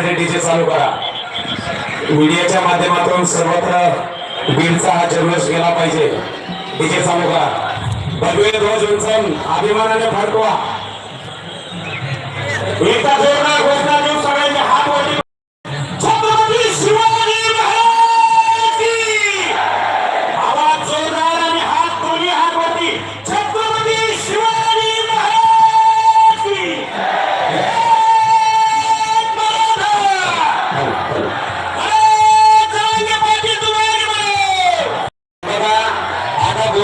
साठी डीजे चालू करा. मीडियाच्या माध्यमातून सर्वत्र बीडचा हा जल्लोष गेला पाहिजे. डीजे चालू करा. भगवे ध्वज उंचन अभिमानाने फडकवा. जोरदार